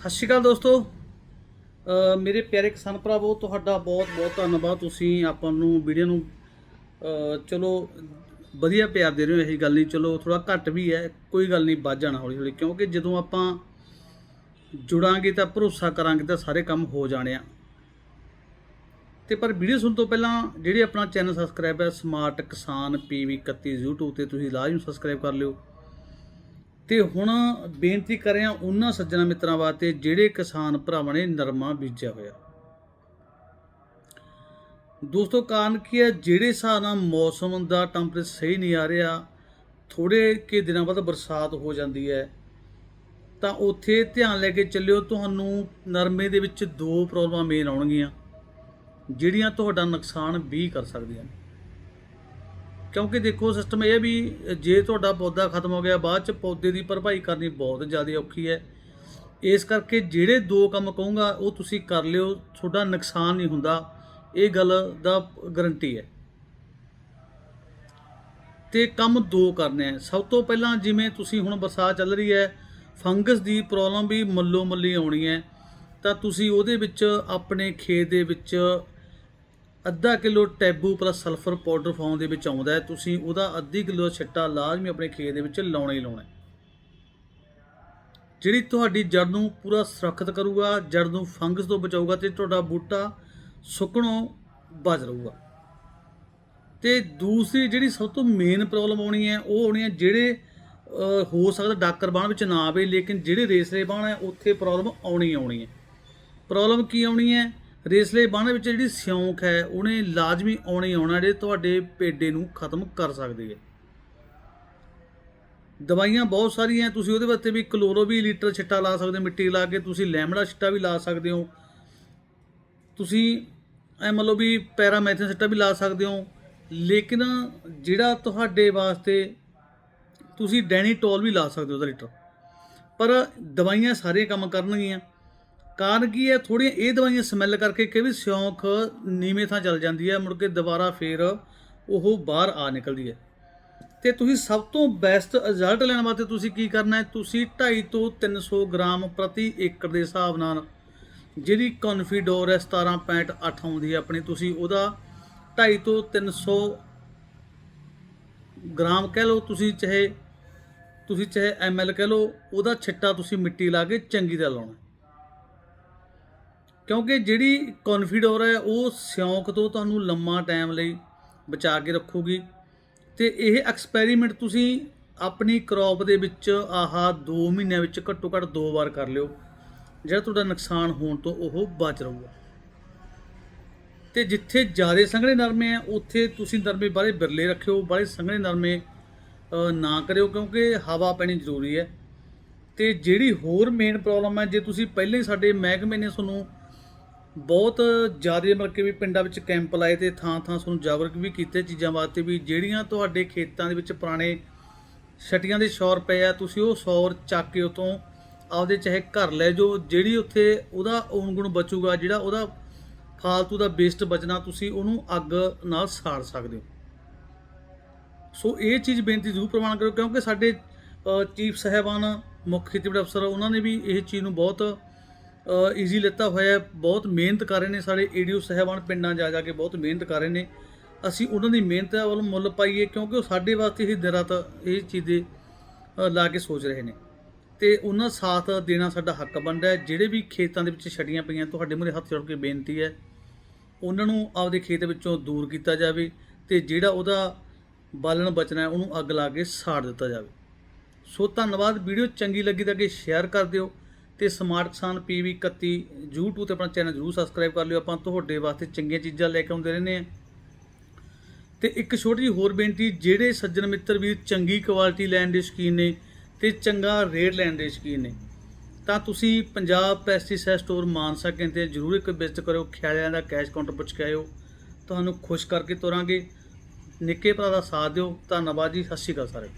ਸਤਿ ਸ਼੍ਰੀ ਅਕਾਲ ਦੋਸਤੋ। ਮੇਰੇ ਪਿਆਰੇ ਕਿਸਾਨ ਭਰਾਵੋ, ਤੁਹਾਡਾ ਬਹੁਤ ਬਹੁਤ ਧੰਨਵਾਦ। ਤੁਸੀਂ ਆਪਾਂ ਨੂੰ ਵੀਡੀਓ ਨੂੰ ਚਲੋ ਵਧੀਆ ਪਿਆਰ ਦੇ ਰਹੇ ਹੋ, ਇਹੀ ਗੱਲ ਨਹੀਂ। ਚਲੋ ਥੋੜਾ ਘੱਟ ਵੀ ਹੈ, ਕੋਈ ਗੱਲ ਨਹੀਂ, ਵੱਧ ਜਾਣਾ ਹੌਲੀ ਹੌਲੀ ਕਿਉਂਕਿ ਜਦੋਂ ਆਪਾਂ ਜੁੜਾਂਗੇ ਤਾਂ ਭਰੋਸਾ ਕਰਾਂਗੇ ਤਾਂ ਸਾਰੇ ਕੰਮ ਹੋ ਜਾਣੇ ਆ। ਤੇ ਪਰ ਵੀਡੀਓ ਸੁਣ ਤੋਂ ਪਹਿਲਾਂ ਜਿਹੜੇ ਆਪਣਾ ਚੈਨਲ ਸਬਸਕ੍ਰਾਈਬ ਹੈ ਸਮਾਰਟ ਕਿਸਾਨ ਪੀਵੀ 31 YouTube ਤੇ ਤੁਸੀਂ ਲਾਜ਼ਮੀ ਸਬਸਕ੍ਰਾਈਬ ਕਰ ਲਿਓ। ਤੇ ਹੁਣ ਬੇਨਤੀ ਕਰ ਰਿਹਾ ਉਹਨਾਂ ਸੱਜਣਾ ਮਿੱਤਰਾਂ ਵਾਸਤੇ ਜਿਹੜੇ ਕਿਸਾਨ ਭਰਾਵਾਂ ਨੇ ਨਰਮਾ ਬੀਜਿਆ ਹੋਇਆ। ਦੋਸਤੋ, ਕਾਰਨ ਕੀ ਹੈ? ਜਿਹੜੇ ਹਿਸਾਬ ਨਾਲ ਮੌਸਮ ਦਾ ਟੈਂਪਰੇਚਰ ਸਹੀ ਨਹੀਂ ਆ ਰਿਹਾ ਥੋੜੇ ਕਿ ਦਿਨਾਂ ਬਾਅਦ ਬਰਸਾਤ ਹੋ ਜਾਂਦੀ ਹੈ, ਤਾਂ ਉੱਥੇ ਧਿਆਨ ਲੈ ਕੇ ਚੱਲਿਓ, ਤੁਹਾਨੂੰ ਨਰਮੇ ਦੇ ਵਿੱਚ ਦੋ ਪ੍ਰੋਬਲਮਾਂ ਮੇਨ ਆਉਣਗੀਆਂ, ਜਿਹੜੀਆਂ ਤੁਹਾਡਾ ਨੁਕਸਾਨ ਵੀ ਕਰ ਸਕਦੀਆਂ ਨੇ। ਕਿਉਂਕਿ ਦੇਖੋ ਸਿਸਟਮ ਇਹ ਵੀ ਜੇ ਤੁਹਾਡਾ ਪੌਦਾ ਖਤਮ ਹੋ ਗਿਆ, ਬਾਅਦ ਚ ਪੌਦੇ ਦੀ ਭਰਪਾਈ ਕਰਨੀ ਬਹੁਤ ਜ਼ਿਆਦਾ ਔਖੀ ਹੈ। ਇਸ ਕਰਕੇ ਜਿਹੜੇ ਦੋ ਕੰਮ ਕਹੂੰਗਾ, ਉਹ ਤੁਸੀਂ ਕਰ ਲਿਓ, ਤੁਹਾਡਾ ਨੁਕਸਾਨ ਨਹੀਂ ਹੁੰਦਾ। ਇਹ ਗੱਲ ਦਾ ਗਰੰਟੀ ਹੈ। ਤੇ ਕੰਮ ਦੋ ਕਰਨੇ ਆ ਸਭ ਤੋਂ ਪਹਿਲਾਂ ਜਿਵੇਂ ਤੁਸੀਂ ਹੁਣ ਬਰਸਾਤ ਚੱਲ ਰਹੀ ਹੈ, ਫੰਗਸ ਦੀ ਪ੍ਰੋਬਲਮ ਵੀ ਮੱਲੋ ਮੱਲੀ ਆਉਣੀ ਹੈ। ਤਾਂ ਤੁਸੀਂ ਉਹਦੇ ਵਿੱਚ ਆਪਣੇ ਖੇਤ ਦੇ ਵਿੱਚ ਅੱਧਾ ਕਿਲੋ ਟੈਬੂ ਪਲੱਸ ਸਲਫਰ ਪਾਊਡਰ ਫਾਰਮ ਦੇ ਵਿੱਚ ਆਉਂਦਾ ਹੈ। ਤੁਸੀਂ ਉਹਦਾ ਅੱਧੀ ਕਿਲੋ ਦਾ ਛਿੱਟਾ ਲਾਜ਼ਮੀ ਆਪਣੇ ਖੇਤ ਦੇ ਵਿੱਚ ਲਾਉਣਾ ਹੀ ਲਾਉਣਾ ਜਿਹੜੀ ਤੁਹਾਡੀ ਜੜ ਨੂੰ ਪੂਰਾ ਸੁਰੱਖਿਅਤ ਕਰੂਗਾ ਜੜ ਨੂੰ ਫੰਗਸ ਤੋਂ ਬਚਾਊਗਾ ਤੇ ਤੁਹਾਡਾ ਬੂਟਾ ਸੁੱਕਣੋਂ ਬਚ ਰਹੂਗਾ। ਤੇ ਦੂਸਰੀ ਜਿਹੜੀ ਸਭ ਤੋਂ ਮੇਨ ਪ੍ਰੋਬਲਮ ਆਉਣੀ ਹੈ, ਉਹ ਆਉਣੀ ਹੈ ਜਿਹੜੇ ਹੋ ਸਕਦਾ ਡਾਕਰ ਬਾਣ ਵਿੱਚ ਨਾ ਆਵੇ, ਲੇਕਿਨ ਜਿਹੜੇ ਰੇਸਰੇ ਬਾਣ ਹੈ, ਉੱਥੇ ਪ੍ਰੋਬਲਮ ਆਉਣੀ ਆਉਣੀ ਹੈ। ਪ੍ਰੋਬਲਮ ਕੀ ਆਉਣੀ ਹੈ? ਰੇਸਲੇ ਬਾਣ ਵਿੱਚ ਜਿਹੜੀ ਸਿਉਂਕ ਹੈ, ਉਹਨੇ ਲਾਜ਼ਮੀ ਆਉਣੀ ਆਉਣਾ, ਜਿਹੜੇ ਤੁਹਾਡੇ ਪੇਡੇ ਨੂੰ ਖਤਮ ਕਰ ਸਕਦੀ ਹੈ। ਦਵਾਈਆਂ ਬਹੁਤ ਸਾਰੀਆਂ ਤੁਸੀਂ ਉਹਦੇ ਵਾਸਤੇ ਵੀ ਕਲੋਰੋ ਵੀ ਲੀਟਰ ਛਿੱਟਾ ਲਾ ਸਕਦੇ ਹੋ, ਮਿੱਟੀ ਲਾ ਕੇ ਤੁਸੀਂ ਲੈਮੜਾ ਛਿੱਟਾ ਵੀ ਲਾ ਸਕਦੇ ਹੋ। ਤੁਸੀਂ ਐ ਮੰਨ ਲਓ ਵੀ ਪੈਰਾਮੈਥਿਨ ਛਿੱਟਾ ਵੀ ਲਾ ਸਕਦੇ ਹੋ, ਲੇਕਿਨ ਜਿਹੜਾ ਤੁਹਾਡੇ ਵਾਸਤੇ ਤੁਸੀਂ ਡੈਨੀਟੋਲ ਵੀ ਲਾ ਸਕਦੇ ਹੋ, ਉਹਦਾ ਲੀਟਰ। ਪਰ ਦਵਾਈਆਂ ਸਾਰੀਆਂ ਕੰਮ ਕਰਨਗੀਆਂ। ਕਾਰਨ ਕੀ ਹੈ? ਥੋੜੀਆਂ ਇਹ ਦਵਾਈਆਂ ਸਮੈਲ ਕਰਕੇ ਕਿ ਵੀ ਸਿਉਂਖ ਨੀਵੇਂ ਥਾਂ ਚੱਲ ਜਾਂਦੀ ਹੈ, ਮੁੜ ਕੇ ਦੁਬਾਰਾ ਫੇਰ ਉਹ ਬਾਹਰ ਆ ਨਿਕਲਦੀ ਹੈ। ਤੇ ਤੁਸੀਂ ਸਭ ਤੋਂ ਬੈਸਟ ਰਿਜ਼ਲਟ ਲੈਣ ਵਾਸਤੇ ਤੁਸੀਂ ਕੀ ਕਰਨਾ ਹੈ? ਤੁਸੀਂ 2.5 ਤੋਂ 300 ਗ੍ਰਾਮ ਪ੍ਰਤੀ ਏਕੜ ਦੇ ਹਿਸਾਬ ਨਾਲ ਜਿਹੜੀ ਕੌਨਫੀਡੋਰ ਹੈ 17.8 ਆਉਂਦੀ ਹੈ ਆਪਣੀ, ਤੁਸੀਂ ਉਹਦਾ 2.5 ਤੋਂ 300 ਗ੍ਰਾਮ ਕਹਿ ਲਓ, ਤੁਸੀਂ ਚਾਹੇ ਤੁਸੀਂ ਚਾਹੇ ਐਮਐਲ ਕਹਿ ਲਓ, ਉਹਦਾ ਛਿੱਟਾ ਤੁਸੀਂ ਮਿੱਟੀ ਲਾ ਕੇ ਚੰਗੀ ਤਰ੍ਹਾਂ ਲਾਉਣਾ ਕਿਉਂਕਿ ਜਿਹੜੀ ਕੌਨਫੀਡੋਰ ਹੈ, ਉਹ ਸਿਉਂਕ ਤੋਂ ਤੁਹਾਨੂੰ ਲੰਮਾ ਟਾਈਮ ਲਈ ਬਚਾ ਕੇ ਰੱਖੂਗੀ। ਤੇ ਇਹ ਐਕਸਪੈਰੀਮੈਂਟ ਤੁਸੀਂ ਆਪਣੀ ਕ੍ਰੌਪ ਦੇ ਵਿੱਚ ਆਹਾ 2 ਮਹੀਨਿਆਂ ਵਿੱਚ ਘੱਟੋ ਘੱਟ ਦੋ ਵਾਰ ਕਰ ਲਿਓ। ਜਿਹੜਾ ਤੁਹਾਡਾ ਨੁਕਸਾਨ ਹੋਣ ਤੋਂ ਉਹ ਬਚ ਰਹੂਗਾ। ਤੇ ਜਿੱਥੇ ਜ਼ਿਆਦਾ ਸੰਘਣੇ ਨਰਮੇ ਆ, ਉੱਥੇ ਤੁਸੀਂ ਨਰਮੇ ਬਾਰੇ ਬਿਰਲੇ ਰੱਖਿਓ ਬਾਰੇ ਸੰਘਣੇ ਨਰਮੇ ਨਾ ਕਰਿਓ ਕਿਉਂਕਿ ਹਵਾ ਪੈਣੀ ਜ਼ਰੂਰੀ ਹੈ। ਤੇ ਜਿਹੜੀ ਹੋਰ ਮੇਨ ਪ੍ਰੋਬਲਮ ਹੈ, ਜੇ ਤੁਸੀਂ ਪਹਿਲਾਂ ਹੀ ਸਾਡੇ ਮਹਿਕਮੇ ਨੇ ਤੁਹਾਨੂੰ ਬਹੁਤ ਜ਼ਿਆਦਾ ਮਤਲਬ ਕਿ ਵੀ ਪਿੰਡਾਂ ਵਿੱਚ ਕੈਂਪ ਲਾਏ ਤੇ ਥਾਂ ਥਾਂ ਤੁਹਾਨੂੰ ਜਾਗਰੂਕ ਵੀ ਕੀਤੇ ਚੀਜ਼ਾਂ ਵਾਸਤੇ ਵੀ ਜਿਹੜੀਆਂ ਤੁਹਾਡੇ ਖੇਤਾਂ ਦੇ ਵਿੱਚ ਪੁਰਾਣੇ ਛਟੀਆਂ ਦੇ ਸ਼ੌਰ ਪਏ ਆ, ਤੁਸੀਂ ਉਹ ਸ਼ੌਰ ਚੱਕ ਕੇ ਉਤੋਂ ਆਪਦੇ ਚਾਹੇ ਘਰ ਲੈ ਜਾਓ, ਜਿਹੜੀ ਉੱਥੇ ਉਹਦਾ ਔਗੁਣ ਬਚੂਗਾ, ਜਿਹੜਾ ਉਹਦਾ ਫਾਲਤੂ ਦਾ ਵੇਸਟ ਬਚਣਾ, ਤੁਸੀਂ ਉਹਨੂੰ ਅੱਗ ਨਾਲ ਸਾੜ ਸਕਦੇ ਹੋ। ਸੋ ਇਹ ਚੀਜ਼ ਬੇਨਤੀ ਜ਼ਰੂਰ ਪ੍ਰਵਾਨ ਕਰੋ, ਕਿਉਂਕਿ ਸਾਡੇ ਚੀਫ ਸਾਹਿਬਾਨ, ਮੁੱਖ ਖੇਤੀਬਾੜੀ ਅਫਸਰ ਉਹਨਾਂ ਨੇ ਵੀ ਇਹ ਚੀਜ਼ ਨੂੰ ਬਹੁਤ ਈਜ਼ੀ ਲਿੱਤਾ ਹੋਇਆ ਬਹੁਤ ਮਿਹਨਤ ਕਰ ਰਹੇ ਨੇ ਸਾਡੇ ਏਡੀਓ ਸਾਹਿਬਾਨ ਪਿੰਡਾਂ ਜਾ ਜਾ ਕੇ ਬਹੁਤ ਮਿਹਨਤ ਕਰ ਰਹੇ ਨੇ। ਅਸੀਂ ਉਹਨਾਂ ਦੀ ਮਿਹਨਤ ਵੱਲ ਮੁੱਲ ਪਾਈਏ ਕਿਉਂਕਿ ਉਹ ਸਾਡੇ ਵਾਸਤੇ ਹੀ ਦਿਨ ਰਾਤ ਇਹ ਚੀਜ਼ ਲਾ ਕੇ ਸੋਚ ਰਹੇ ਨੇ। ਤੇ ਉਹਨਾਂ ਸਾਥ ਦੇਣਾ ਸਾਡਾ ਹੱਕ ਬਣਦਾ ਹੈ। ਜਿਹੜੇ ਵੀ ਖੇਤਾਂ ਦੇ ਵਿੱਚ ਛੱਡੀਆਂ ਪਈਆਂ, ਤੁਹਾਡੇ ਮੂਹਰੇ ਹੱਥ ਜੋੜ ਕੇ ਬੇਨਤੀ ਹੈ, ਉਹਨਾਂ ਨੂੰ ਆਪਦੇ ਖੇਤ ਵਿੱਚੋਂ ਦੂਰ ਕੀਤਾ ਜਾਵੇ ਤੇ ਜਿਹੜਾ ਉਹਦਾ ਬਾਲਣ ਬਚਣਾ ਹੈ, ਉਹਨੂੰ ਅੱਗ ਲਾ ਕੇ ਸਾੜ ਦਿੱਤਾ ਜਾਵੇ। ਸੋ ਧੰਨਵਾਦ। ਵੀਡੀਓ ਚੰਗੀ ਲੱਗੀ ਤਾਂ ਕਿ ਸ਼ੇਅਰ ਕਰ ਦਿਓ। ਤੇ ਸਮਾਰਟ ਕਿਸਾਨ ਪੀਵੀ 31 YouTube ਤੇ ਆਪਣਾ ਚੈਨਲ ਜਰੂਰ ਸਬਸਕ੍ਰਾਈਬ ਕਰ ਲਿਓ। ਆਪਾਂ ਤੁਹਾਡੇ ਵਾਸਤੇ ਚੰਗੀਆਂ ਚੀਜ਼ਾਂ ਲੈ ਕੇ ਆਉਂਦੇ ਰਹਿੰਦੇ ਆ ਤੇ ਇੱਕ ਛੋਟੀ ਜਿਹੀ ਹੋਰ ਬੇਨਤੀ, ਜਿਹੜੇ ਸੱਜਣ ਮਿੱਤਰ ਵੀ ਚੰਗੀ ਕੁਆਲਿਟੀ ਲੈਣ ਦੇ ਸ਼ੌਕੀਨ ਨੇ ਤੇ ਚੰਗਾ ਰੇਟ ਲੈਣ ਦੇ ਸ਼ੌਕੀਨ ਨੇ, ਤਾਂ ਤੁਸੀਂ ਪੰਜਾਬ ਪੈਸਟੀਸਾਈਡ ਸਟੋਰ ਮਾਨਸਾ ਕਹਿੰਦੇ ਜਰੂਰ ਇੱਕ ਵਿਜ਼ਿਟ ਕਰਿਓ। ਖਿਆਲਿਆਂ ਦਾ ਕੈਸ਼ ਕਾਊਂਟਰ ਪੁੱਛ ਕੇ ਆਇਓ। ਤੁਹਾਨੂੰ ਖੁਸ਼ ਕਰਕੇ ਤੋਰਾਂਗੇ। ਨਿੱਕੇ ਭਰਾ ਦਾ ਸਾਥ ਦਿਓ। ਧੰਨਵਾਦ ਜੀ। ਸਤਿ ਸ਼੍ਰੀ ਅਕਾਲ ਸਾਰੇ।